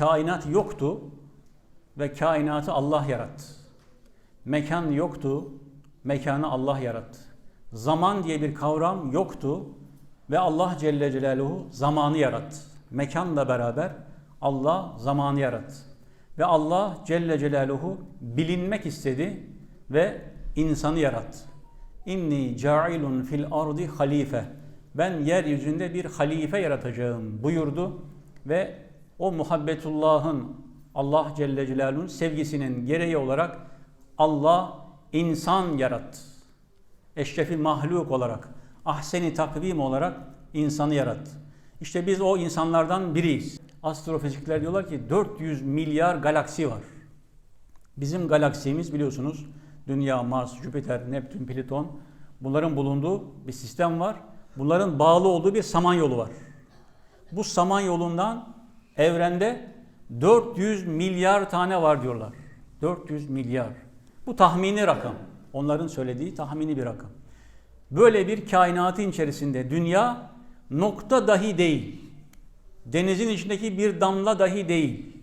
kainat yoktu ve kainatı Allah yarattı. Mekan yoktu, mekanı Allah yarattı. Zaman diye bir kavram yoktu ve Allah Celle Celaluhu zamanı yarattı. Mekanla beraber Allah zamanı yarattı. Ve Allah Celle Celaluhu bilinmek istedi ve insanı yarattı. İnni cailun fil ardi halife. Ben yeryüzünde bir halife yaratacağım buyurdu ve o muhabbetullahın Allah Celle Celaluhu'nun sevgisinin gereği olarak Allah insan yarattı. Eşrefi mahluk olarak, ahseni takvim olarak insanı yarattı. İşte biz o insanlardan biriyiz. Astrofizikler diyorlar ki 400 milyar galaksi var. Bizim galaksimiz biliyorsunuz Dünya, Mars, Jüpiter, Neptün, Plüton bunların bulunduğu bir sistem var. Bunların bağlı olduğu bir samanyolu var. Bu samanyolundan evrende 400 milyar tane var diyorlar. 400 milyar. Bu tahmini rakam. Onların söylediği tahmini bir rakam. Böyle bir kainatın içerisinde dünya nokta dahi değil. Denizin içindeki bir damla dahi değil.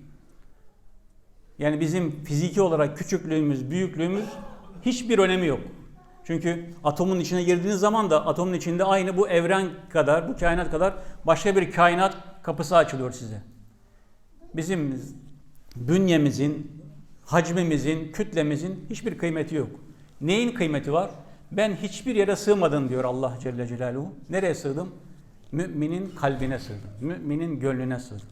Yani bizim fiziki olarak küçüklüğümüz, büyüklüğümüz hiçbir önemi yok. Çünkü atomun içine girdiğiniz zaman da atomun içinde aynı bu evren kadar, bu kainat kadar başka bir kainat kapısı açılıyor size. Bizim bünyemizin, hacmimizin, kütlemizin hiçbir kıymeti yok. Neyin kıymeti var? Ben hiçbir yere sığmadım diyor Allah Celle Celaluhu. Nereye sığdım? Müminin kalbine sığdım. Müminin gönlüne sığdım.